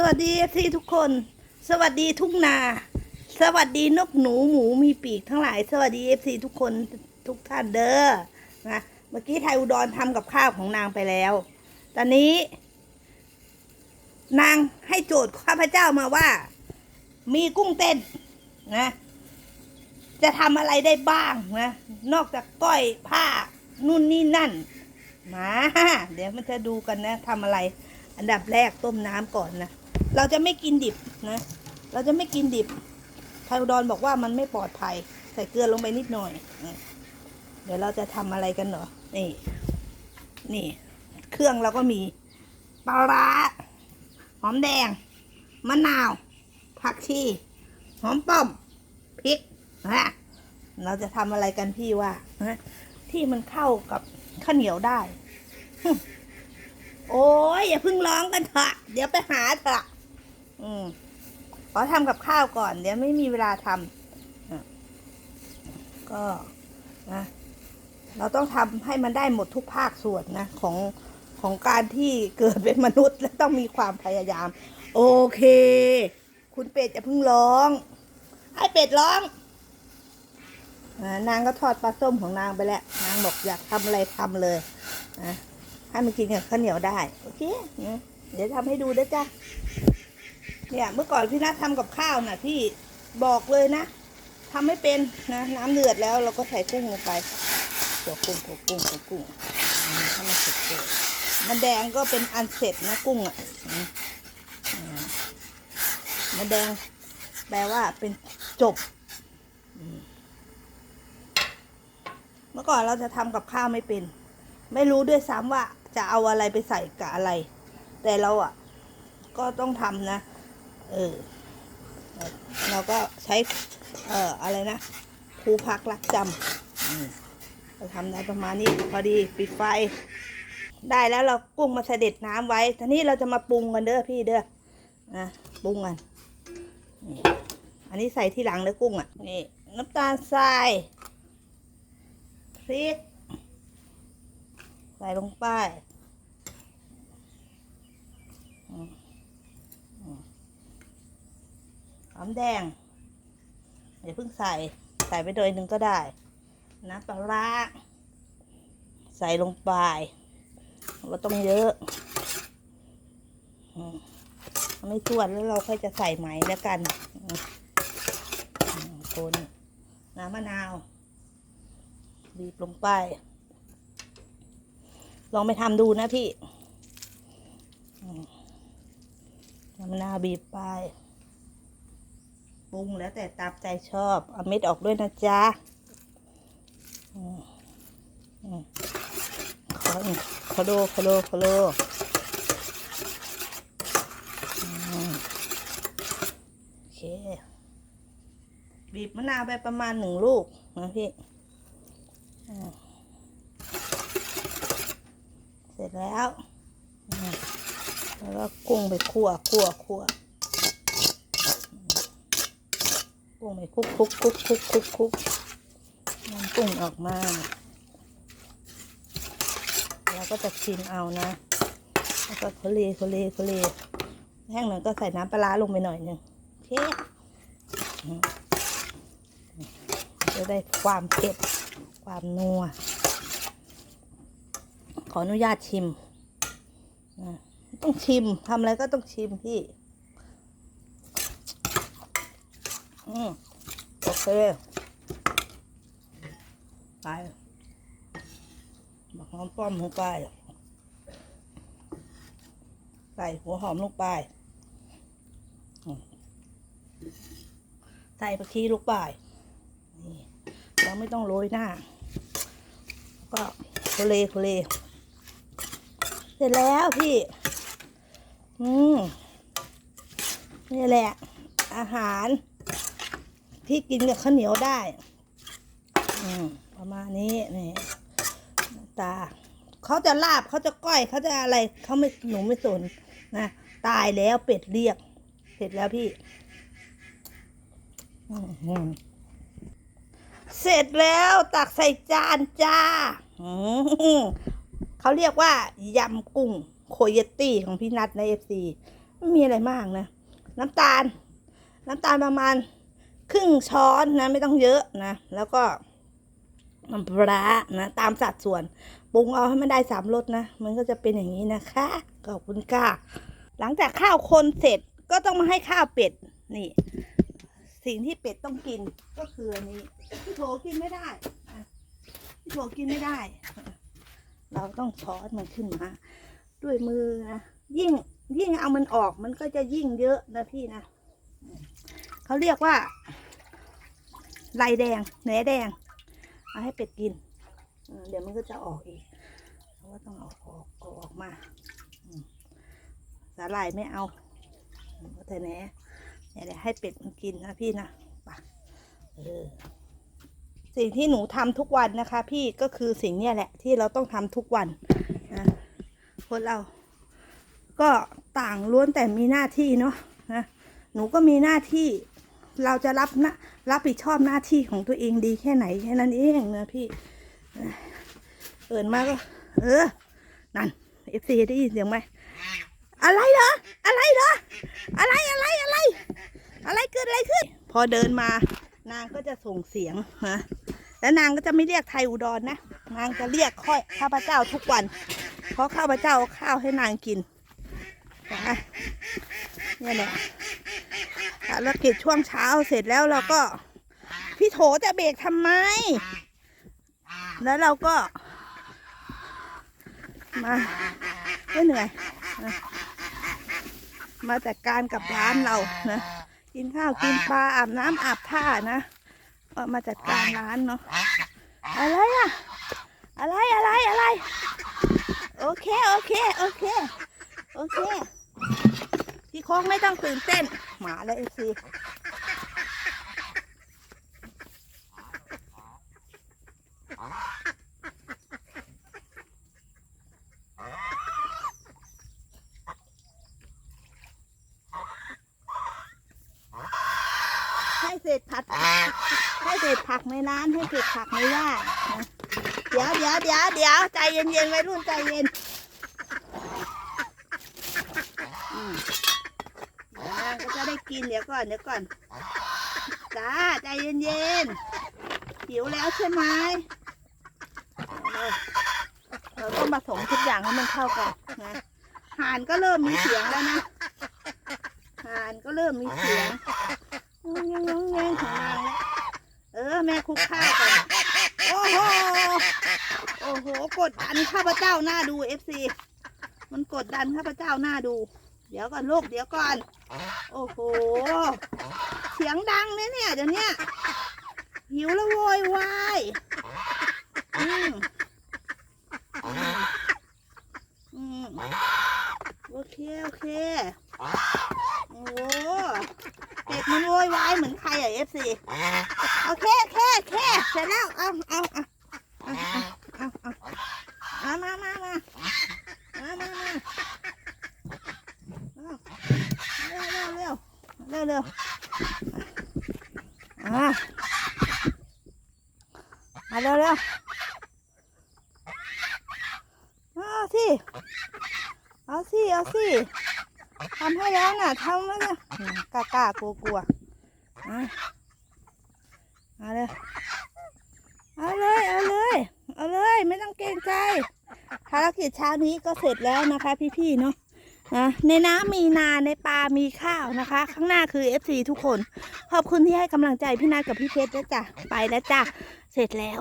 สวัสดีทีทุกคน สวัสดีทุ่งนา สวัสดีนกหนูหมูมีปีกทั้งหลาย สวัสดีเอฟซีทุกคนทุกท่านเด้อนะเมื่อกี้ไทยอุดรทำกับข้าวของนางไปแล้ว ตอนนี้ นางให้โจทย์ข้าพเจ้ามาว่า มีกุ้งเต้นนะ จะทำอะไรได้บ้างนะนอกจากก้อยผ้านู่นนี่นั่น มา เดี๋ยวมันจะดูกันนะทำอะไร อันดับแรกต้มน้ำก่อนนะ เราจะไม่กินดิบนะ เราจะไม่กินดิบไทยอุดรบอกว่ามันไม่ปลอดภัย ใส่เกลือลงไปนิดหน่อย เดี๋ยวเราจะทำอะไรกันเหรอ นี่ นี่ เครื่องเราก็มีปลาร้าหอมแดง มะนาว ผักชี หอมป้อม พริกนะเราจะทำอะไรกันพี่ว่านะที่มันเข้ากับข้าวเหนียวได้ โอ้ยอย่าเพิ่งร้องกันเถอะ เดี๋ยวไปหาเถอะ อืมขอทำกับข้าวก่อน เดี๋ยวไม่มีเวลาทำก็นะเราต้องทำให้มันได้หมดทุกภาคส่วนนะ ของของการที่เกิดเป็นมนุษย์และต้องมีความพยายาม โอเค คุณเป็ดอย่าเพิ่งร้อง ให้เป็ดร้องนางก็ทอดปลาส้มของนางไปแล้ว นางบอกอยากทำอะไรทำเลยนะให้มันกินกับข้าวเหนียวได้ โอเค เดี๋ยวทำให้ดูด้วยจ้ะ เนี่ยเมื่อก่อนพี่นัททำกับข้าวน่ะพี่บอกเลยนะทำไม่เป็นนะน้ำเดือดแล้วเราก็ใส่กุ้งลงไปตัวกุ้งตัวกุ้งตัวกุ้งอืมให้มันสร็จเลมันแดงก็เป็นอันเสร็จนะกุ้งอะมันแดงแปลว่าเป็นจบ เมื่อก่อนเราจะทำกับข้าวไม่เป็น ไม่รู้ด้วยซ้ำว่าจะเอาอะไรไปใส่กับอะไร แต่เราอะ ก็ต้องทำนะ เออ เราก็ใช้ เอ่อ อะไรนะครูพักรักจำอืมเราทำได้ประมาณนี้พอดีปิดไฟ ได้แล้วเรากุ้งมาเสด็จน้ำไว้ทีนี้เราจะมาปรุงกันเด้อพี่เด้อนะปรุงกันนี่อันนี้ใส่ที่หลังเด้อกุ้งอะนี่น้ำตาลทรายพริก ใส่ลงไป หอมแดงอย่าเพิ่งใส่ใส่ไปโดยหนึ่งก็ได้น้ำปลาร้าใส่ลงไปเราต้องเยอะไม่ส่วนแล้วเราค่อยจะใส่ไหมแล้วกันคนน้ำมะนาวบีบลงไป ลองไปทำดูนะพี่มน้ำมะนาวบีบไป รุงแล้วแต่ตามใจชอบ เอาเม็ดออกด้วยนะจ๊ะอืมอืมขอขอโดขอโดขอโดอืมโอเค บีบมะนาวไปประมาณหนึ่งลูกนะพี่เสร็จแล้ว แล้วก็กุ้งไปคั่วคั่วคั่ว กุ้งไปคุกคุกคุกคุกคุกคุกน้ำกุ้งออกมาเราก็จะชิมเอานะแล้วก็เขาเลเขาเลเขาเลแห้งหน่อยก็ใส่น้ำปลาลงไปหน่อยหนึ่งโอเคอืมจะได้ความเผ็ดความนัว ขออนุญาตชิม ต้องชิมทำอะไรก็ต้องชิมพี่ อืมโอเคไปบักหอมป้อมลงไปใส่หัวหอมลงไปใส่ผักชีลงไปนี่เราไม่ต้องโรยหน้า ก็โคเลโคเลเสร็จแล้วพี่ อืมนี่แหละ อาหาร ที่กินกับข้าวเหนียวได้ประมาณนี้นี่ตาเขาจะลาบเขาจะก้อยเขาจะอะไรเขาไม่หนูไม่สนนะตายแล้วเป็ดเรียก เสร็จแล้วพี่เสร็จแล้วตักใส่จานจ้าเขาเรียกว่ายำกุ้งโคยตี้ของพี่นัทในเอฟซีไม่มีอะไรมากนะ น้ำตาล น้ำตาลประมาณ ครึ่งช้อนนะไม่ต้องเยอะนะ แล้วก็น้ำปลานะตามสัดส่วนปรุงเอาให้มันได้สามรสนะ มันก็จะเป็นอย่างนี้นะคะขอบคุณค่ะหลังจากข้าวคนเสร็จก็ต้องมาให้ข้าวเป็ดนี่ สิ่งที่เป็ดต้องกินก็คืออันนี้พี่โถกินไม่ได้พี่โถกินไม่ได้ เราต้องช้อนมันขึ้นมา ด้วยมือนะยิ่งยิ่งเอามันออกมันก็จะยิ่งเยอะนะพี่นะ เขาเรียกว่าลายแดงแหนแดง เอาให้เป็ดกิน เดี๋ยวมันก็จะออกอีกเพราะว่าต้องเอาออกอออกมาสาหร่ายไม่เอาเอแต่แหนเนี่ยเดี๋ยวให้เป็ดมันกินนะพี่นะปเออสิ่งที่หนูทำทุกวันนะคะ พี่ก็คือสิ่งเนี้ยแหละ ที่เราต้องทำทุกวันนะคนเรา ก็ต่างล้วนแต่มีหน้าที่เนาะนะหนูก็มีหน้าที่ เราจะรับนะรับผิดชอบหน้าที่ของตัวเองดีแค่ไหนแค่นั้นเองนะพี่ เอินมาก็ เออ นั่นเอฟซีได้ยินเสียงไหมอะไรเหรออะไรเหรออะไรอะไรอะไร อะไรเกิดอะไรขึ้น พอเดินมานางก็จะส่งเสียงนะแล้วนางก็จะไม่เรียกไทยอุดรนะนางจะเรียกค่อยข้าพเจ้าทุกวัน เพราะข้าพเจ้าข้าวให้นางกินนะเนี่ยแหละ ภารกิจช่วงเช้าเสร็จแล้วเราก็ พี่โถจะเบรกทำไม แล้วเราก็ มาไม่เหนื่อยนะมาจัดการกับร้านเรานะกินข้าวกินปลาอาบน้ำอาบท่านะก็มาจัดการร้านเนาะอะไรอะอะไรอะไรอะไร โอเค โอเค โอเค โอเค พี่โค้งไม่ต้องตื่นเต้น หมาและเอซีให้เศษผัดให้เศษผักในร้านให้เศษผักในย่านะเดี๋ยวเดี๋ยวเดี๋ยวเดี๋ยวใจเย็นๆไว้รุ่นใจเย็นอืม กินเดี๋ยวก่อนเดี๋ยวก่อนจ้าใจเย็นๆหิวแล้วใช่ไหมเราต้องผสมทุกอย่างให้มันเข้ากันนะห่านก็เริ่มมีเสียงแล้วนะห่านก็เริ่มมีเสียงงงงงงงของนางแล้วเออแม่คุกข้าวกันโอ้โหโอ้โหกดดันข้าพเจ้าหน้าดูเอฟซีมันกดดันข้าพเจ้าหน้าดู เดี๋ยวก่อนลูกเดี๋ยวก่อน โอ้โห เสียงดังเนี่ยเนี่ยเดี๋ยวนี้หิวแล้วโวยวายอืมอืมโอเคโอเค โอ้โหเด็กมันโวยวายเหมือนใครอะเอฟซีโอเคโอเคโอเคเสร็จแล้วเอาเอาเอาเอาเอาเอาเอามามามามามามาเอาเร็ว เร็วเอ่ามาเร็วเร็วมาสิ เอาสิ เอาสิ ทำให้แล้วน่ะทำแล้วนะกล้ากล้ากลัวกลัวอะเอาเลย เอาเลย เอาเลย เอาเลย ไม่ต้องเกรงใจ ภารกิจเช้านี้ก็เสร็จแล้วนะคะพี่ๆเนาะ นะในน้ำมีนาในปลามีข้าวนะคะ ข้างหน้าคือ FC ทุกคน ขอบคุณที่ให้กำลังใจพี่นากับพี่เพชรนะจ้ะไปแล้วจ้ะเสร็จแล้ว